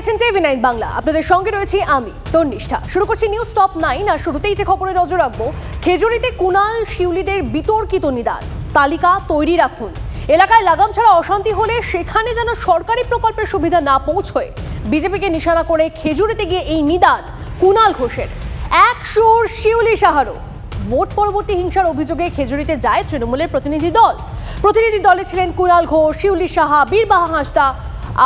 দেখছেন TV nine Bangla. আপনাদের সঙ্গে রয়েছি আমি, তন্নিষ্ঠা। শুরু করছি নিউজ টপ নাইন আর শুরুতেই যে খবরে নজর রাখব, খেজুরিতে কুনাল শিউলিদের বিতর্কিত নিদান। তালিকা তৈরি রাখুন। এলাকায় লাগাম ছাড়া অশান্তি হলে সেখানে যেন সরকারি প্রকল্পের সুবিধা না পৌঁছয়। বিজেপিকে নিশানা করে খেজুরিতে গিয়ে এই নিদান কুনাল ঘোষের। এক সুর শিউলি সাহারও ভোট পরবর্তী হিংসার অভিযোগে খেজুরিতে যায় তৃণমূলের প্রতিনিধি দল। প্রতিনিধি দলে ছিলেন কুণাল ঘোষ, শিউলি সাহা, বীরবাহা হাঁসদা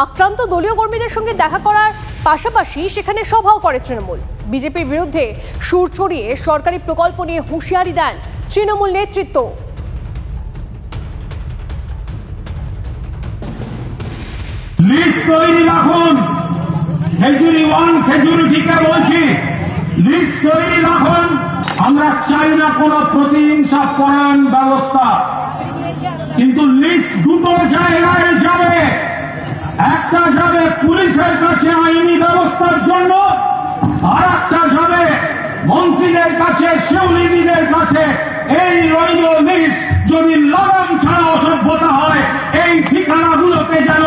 আক্রান্ত দলীয় কর্মীদের সঙ্গে দেখা করার পাশাপাশি সেখানে সভাও করে তৃণমূল। বিজেপির বিরুদ্ধে সুর ছড়িয়ে সরকারি প্রকল্প নিয়ে হুঁশিয়ারি দেন তৃণমূল নেতৃত্ব। লিস্ট তৈরি রাখুন। খেজুরি ওয়ান, খেজুরি বলছি। লিস্ট তৈরি রাখুন। আমরা চাই না কোন প্রতিহিংসা পরায়ণ ব্যবস্থা। কিন্তু লিস্ট দুটো জায়গায় যাবে। একটা যাবে পুলিশের কাছে আইনি ব্যবস্থার জন্য আর একটা যাবে মন্ত্রীদের কাছে শিউলিবিদের কাছে। এই রইল লিস্ট যদি লবণ ছাড়া অসভ্যতা হয়, এই ঠিকানাগুলোতে যেন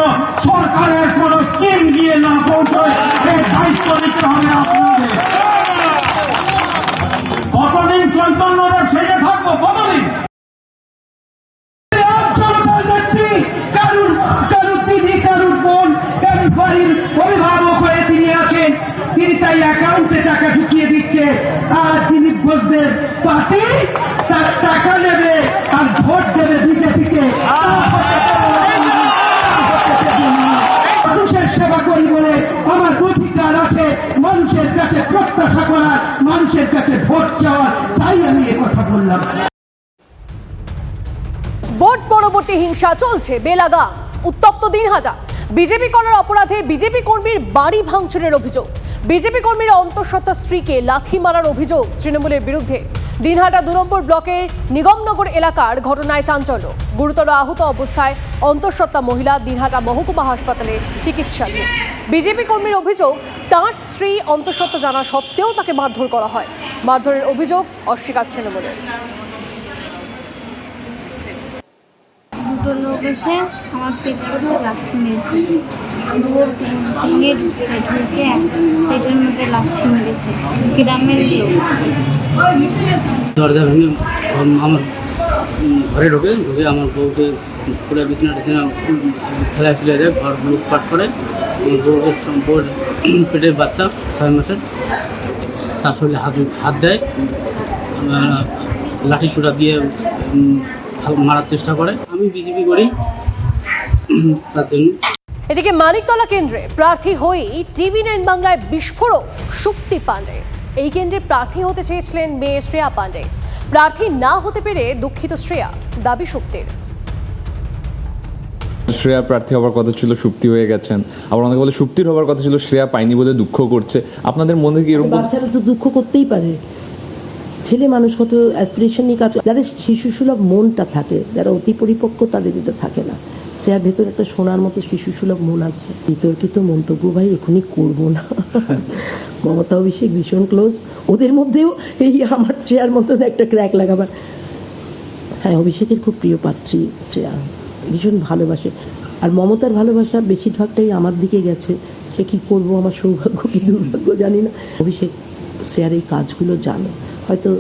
সরকারের কোন স্কিম দিয়ে না পৌঁছয় এই দায়িত্ব নিতে হবে আপনাদের। তার টাকা নেবে ভোট দেবে বিজেপিকে। মানুষের সেবা করি বলে আমার অধিকার আছে, মানুষের কাছে প্রত্যাশা করার, মানুষের কাছে ভোট চাওয়ার, তাই আমি কথা বললাম। ভোট পরবর্তী হিংসা চলছে বেলাগাম, উত্তপ্ত দিনহাটা। বিজেপি করার অপরাধে বিজেপি কর্মীর বাড়ি ভাঙচুরের অভিযোগ। বিজেপি কর্মীর অন্তঃসত্ত্বা স্ত্রীকে লাথি মারার অভিযোগ তৃণমূলের বিরুদ্ধে। দিনহাটা দু নম্বর ব্লকের নিগমনগর এলাকার ঘটনায় চাঞ্চল্য। গুরুতর আহত অবস্থায় অন্তঃসত্ত্বা মহিলা দিনহাটা মহকুমা হাসপাতালে চিকিৎসাধীন। বিজেপি কর্মীর অভিযোগ, তাঁর স্ত্রী অন্তঃসত্ত্বা জানা সত্ত্বেও তাকে মারধর করা হয়। মারধরের অভিযোগ অস্বীকার তৃণমূলের। গ্রামের লোক। দরজা ভেঙে আমার ঘরে ঢোকে, ঢুকে আমার বউকে পুরো বিছানা টিছানা ফেলা ফেলে দেয়, ঘর লুটপাট করে। বউকে বউর পেটের বাচ্চা, ছয় মাসের। তার শরীরে হাত হাত দেয়। লাঠি সুটা দিয়ে মারার চেষ্টা করে। আমি বিজেপি করি। তার জন্য। এদিকে মানিকতলা কেন্দ্রে প্রার্থী হয়েই টিভি নাইন বাংলায় বিস্ফোরক শক্তি পাণ্ডে এই কেন্দ্রে প্রার্থী হতে চেয়েছিলেন মেয়ে শ্রেয়া পাণ্ডে। প্রার্থী না হতে পেরে দুঃখিত শ্রেয়া দাবি শক্তির শ্রেয়া প্রার্থী হওয়ার কথা ছিল সুপ্তি হয়ে গেছেন। আবার অনেকে বলে সুপ্তির হওয়ার কথা ছিল শ্রেয়া পাইনি বলে দুঃখ করছে। আপনাদের মনে কি এরকম বাচ্চারা তো দুঃখ করতেই পারে। ছেলে মানুষ কত অ্যাসপিরেশন নিয়ে কাজ যাদের শিশু সুলভ মনটা থাকে যারা অতি পরিপক্ক তাদের এটা থাকে না। শ্রেয়ার ভেতরে একটা সোনার মতো শিশু সুলভ মন আছে। বিতর্কিত মন্তব্য ভাই এখনই করব না। মমতা অভিষেক ভীষণ ক্লোজ ওদের মধ্যেও এই আমার শ্রেয়ার মতন একটা ক্র্যাক লাগাবার হ্যাঁ অভিষেকের খুব প্রিয় পাত্রী শ্রেয়া। ভীষণ ভালোবাসে। আর মমতার ভালোবাসা বেশিরভাগটাই আমার দিকে গেছে। সে কী করব? আমার সৌভাগ্য কি দুর্ভাগ্য জানি না। অভিষেক শ্রেয়ার এই কাজগুলো জানে। হয়তো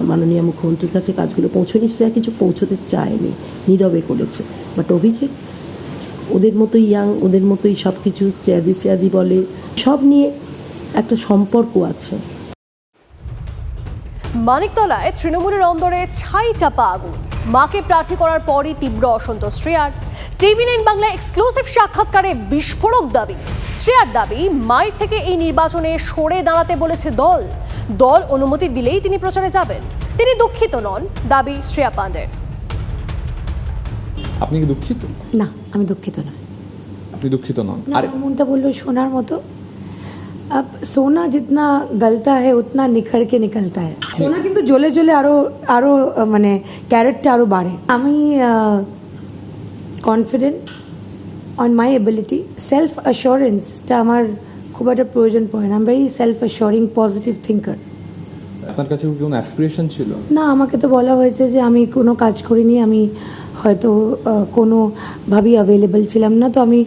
মাননীয় মুখ্যমন্ত্রীর কাছে কাজগুলো পৌঁছনি শ্রেয়া কিছু পৌঁছতে চায়নি। নীরবে করেছে। বাট অভিষেক ওদের মতোই ইয়াং ওদের মতোই সব কিছু শ্রেয়াদি শ্রেয়াদি বলে। সব নিয়ে একটা সম্পর্ক আছে। মানিকতলায় তৃণমূলের অন্দরে ছাই চাপা আগুন। মাকে প্রার্থী করার পরই তীব্র অসন্তোষ শ্রেয়ার। টিভি নাইন বাংলা এক্সক্লুসিভ সাক্ষাৎকারে বিস্ফোরক দাবি। শ্রেয়ার দাবি মায়ের থেকে এই নির্বাচনে সরে দাঁড়াতে বলেছে দল। দল অনুমতি দিলেই তিনি প্রচারে যাবেন। তিনি দুঃখিত নন দাবি শ্রেয়া পাণ্ডের। আপনি কি দুঃখিত? না আমি দুঃখিত না আপনি দুঃখিত নন। আর মনটা বলল সোনার মতো। আব সোনা জিতনা গলতা है উতনা নিখর কে নিকলতা है। সোনা কিন্তু জ্বলে জ্বলে আরও আরও মানে ক্যারেটটা আরও বাড়ে আমি confident on my ability self অ্যাসুরেন্সটা আমার খুব একটা প্রয়োজন পড়ে না। I very self assuring positive thinker আপনার কাছে কোনো অ্যাসপিরেশন ছিল? না আমাকে তো বলা হয়েছে যে আমি কোনো কাজ করিনি আমি হয়তো কোনোভাবেই অ্যাভেলেবল ছিলাম না। তো আমি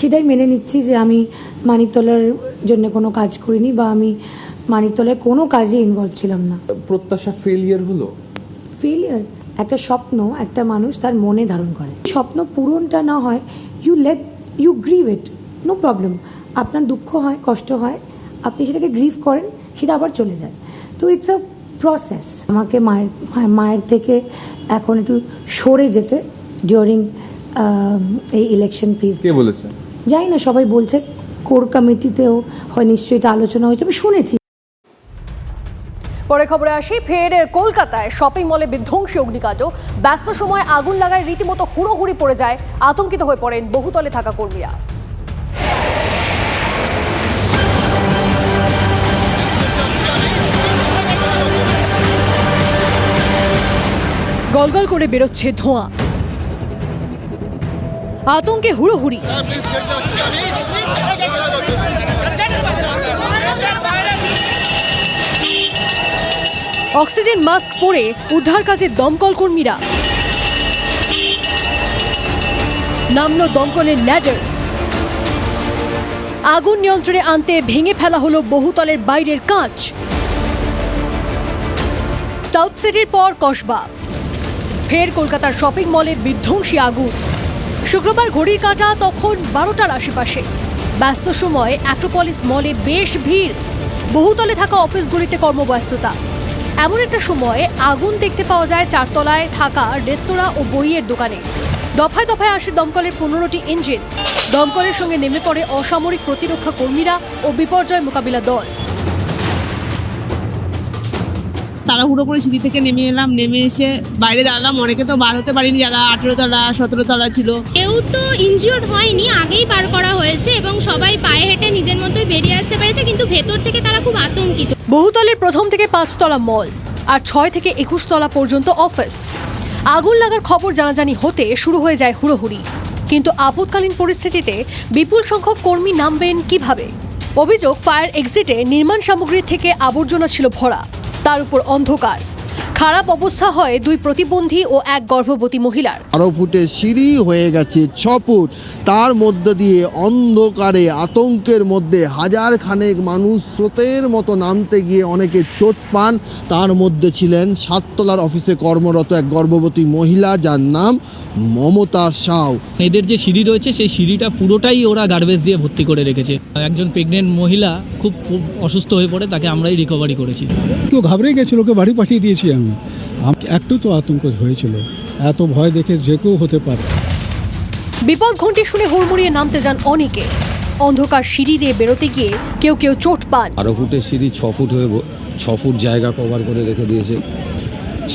সেটাই মেনে নিচ্ছি যে আমি মানিকতলার জন্য কোনো কাজ করিনি বা আমি মানিকতলায় কোনো কাজে ইনভলভ ছিলাম না। প্রত্যাশা ফেলিয়ার হলো? ফেলিয়ার একটা স্বপ্ন একটা মানুষ তার মনে ধারণ করে। স্বপ্ন পূরণটা না হয় you let you grieve it no problem আপনার দুঃখ হয় কষ্ট হয় আপনি সেটাকে গ্রিভ করেন সেটা আবার চলে যায়। তো ইটস আ প্রসেস আমাকে মায়ের মায়ের- থেকে এখন একটু সরে যেতে ডিউরিং এই ইলেকশন ফিজ কে বলেছে? জানি না, সবাই বলছে কোর কমিটিতেও হয়, নিশ্চয়ই এটা আলোচনা হয়েছে, আমি শুনেছি। পরে খবরে আসি, ফের কলকাতায় শপিং মলে বিধ্বংসী অগ্নিকাণ্ড। ব্যস্ত সময় আগুন লাগায় রীতিমতো হুড়োহুড়ি পড়ে যায়, আতঙ্কিত হয়ে পড়েন বহুতলে থাকা কর্মীরা। গলগল করে বেরোচ্ছে ধোঁয়া। আতঙ্কে হুড়োহুড়ি। অক্সিজেন মাস্ক পরে উদ্ধার কাজে দমকল কর্মীরা। নামলো দমকলের ল্যাডার। আগুন নিয়ন্ত্রণে আনতে ভেঙে ফেলা হলো বহুতলের বাইরের কাঁচ। সাউথ সিটির পর কসবা। ফের কলকাতার শপিং মলে বিধ্বংসী আগুন। শুক্রবার ঘড়ির কাঁটা তখন বারোটার আশেপাশে। ব্যস্ত সময় অ্যাক্রোপলিস মলে বেশ ভিড়। বহুতলে থাকা অফিসগুলিতে কর্মব্যস্ততা। এমন একটা সময়ে আগুন দেখতে পাওয়া যায় চারতলায় থাকা রেস্তোরাঁ ও বইয়ের দোকানে। দফায় দফায় আসে দমকলের পনেরোটি ইঞ্জিন। দমকলের সঙ্গে নেমে পড়ে অসামরিক প্রতিরক্ষা কর্মীরা ও বিপর্যয় মোকাবিলা দল। তাড়াহুড়ো করে সিঁড়ি থেকে নেমে এলাম নেমে এসে বাইরে দাঁড়ালাম। অনেকে তো বার হতে পারিনি যারা আঠেরো তলা সতেরো তলা ছিল। কেউ তো ইনজিওর্ড হয়নি আগেই বার করা হয়েছে এবং সবাই পায়ে হেঁটে নিজের মতোই বেরিয়ে আসতে পেরেছে কিন্তু ভেতর থেকে তারা খুব আতঙ্কিত। বহুতলের প্রথম থেকে পাঁচতলা মল আর ছয় থেকে একুশ তলা পর্যন্ত অফিস। আগুন লাগার খবর জানাজানি হতে শুরু হয়ে যায় হুড়োহুড়ি। কিন্তু আপৎকালীন পরিস্থিতিতে বিপুল সংখ্যক কর্মী নামবেন কীভাবে? অভিযোগ ফায়ার এক্সিটে নির্মাণ সামগ্রী থেকে আবর্জনা ছিল ভরা। তার উপর অন্ধকার। খারাপ অবস্থা হয় দুই প্রতিবন্ধী ও এক গর্ভবতী মহিলার। বারো ফুটে সিঁড়ি হয়ে গেছে ছ ফুট। তার মধ্য দিয়ে অন্ধকারে আতঙ্কের মধ্যে হাজার খানেক মানুষ স্রোতের মতো নামতে গিয়ে অনেকে চোট পান। তার মধ্যে ছিলেন সাততলার অফিসে কর্মরত এক গর্ভবতী মহিলা যার নাম মমতা সাউ। এদের যে সিঁড়ি রয়েছে সেই সিঁড়িটা পুরোটাই ওরা গার্বেজ দিয়ে ভর্তি করে রেখেছে। একজন প্রেগনেন্ট মহিলা খুব খুব অসুস্থ হয়ে পড়ে তাকে আমরাই রিকভারি করেছি। কেউ ঘাবড়ে গেছিল ওকে বাড়ি পাঠিয়ে দিয়েছি আমি। একটু তো আতঙ্ক হয়েছিল এত ভয় দেখে যে কেউ হতে পারে। বিপদ ঘন্টি শুনে হুড়মুড়িয়ে নামতে যান অনেকে। অন্ধকার সিঁড়ি দিয়ে বেরোতে গিয়ে কেউ কেউ চোট পান। বারো ফুটের সিঁড়ি ছ ফুট হয়ে ছ ফুট জায়গা কভার করে রেখে দিয়েছে।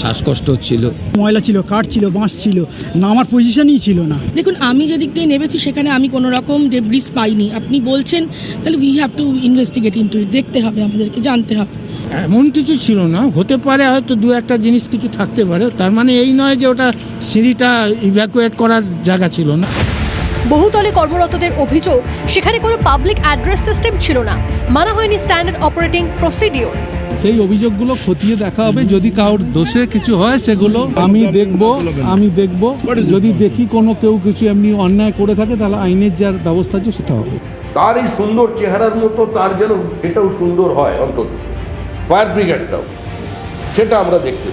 শ্বাসকষ্ট হচ্ছিল ময়লা ছিল কাঠ ছিল বাঁশ ছিল না আমার পজিশনই ছিল না। দেখুন আমি যে দিক দিয়ে নেমেছি সেখানে আমি কোনো রকম ডেব্রিস পাইনি। আপনি বলছেন তাহলে we have to investigate into দেখতে হবে আমাদেরকে জানতে হবে। এমন কিছু ছিল না হতে পারে হয়তো দু একটা জিনিস কিছু থাকতে পারে তার মানে এই নয় যে ওটা সিঁড়িটা ইভ্যাকুয়েট করার জায়গা ছিল না। বহুতলে কর্মরতদের অভিযোগ সেখানে কোনো পাবলিক অ্যাড্রেস সিস্টেম ছিল না। মানা হয়নি স্ট্যান্ডার্ড অপারেটিং প্রসিডিওর সেই অভিযোগগুলো খতিয়ে দেখা হবে। যদি কারোর দোষে কিছু হয় সেগুলো আমি দেখব আমি দেখব। যদি দেখি কোনো কেউ কিছু এমনি অন্যায় করে থাকে তাহলে আইনের যার ব্যবস্থা আছে সেটা হবে। তার এই সুন্দর চেহারার মতো তার যেন এটাও সুন্দর হয় অন্তত। ফায়ার ব্রিগেডটাও। সেটা আমরা দেখতে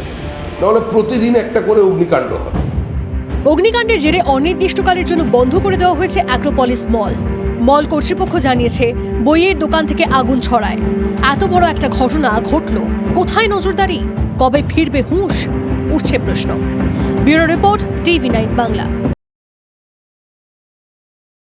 নাহলে প্রতিদিন একটা করে অগ্নিকাণ্ড হয়। অগ্নিকাণ্ডের জেরে অনির্দিষ্টকালের জন্য বন্ধ করে দেওয়া হয়েছে অ্যাক্রোপলিস মল। মল কর্তৃপক্ষ জানিয়েছে বইয়ের দোকান থেকে আগুন ছড়ায়। এত বড় একটা ঘটনা ঘটল। কোথায় নজরদারি? কবে ফিরবে হুঁশ? উঠছে প্রশ্ন। Bureau report, TV nine Bangla.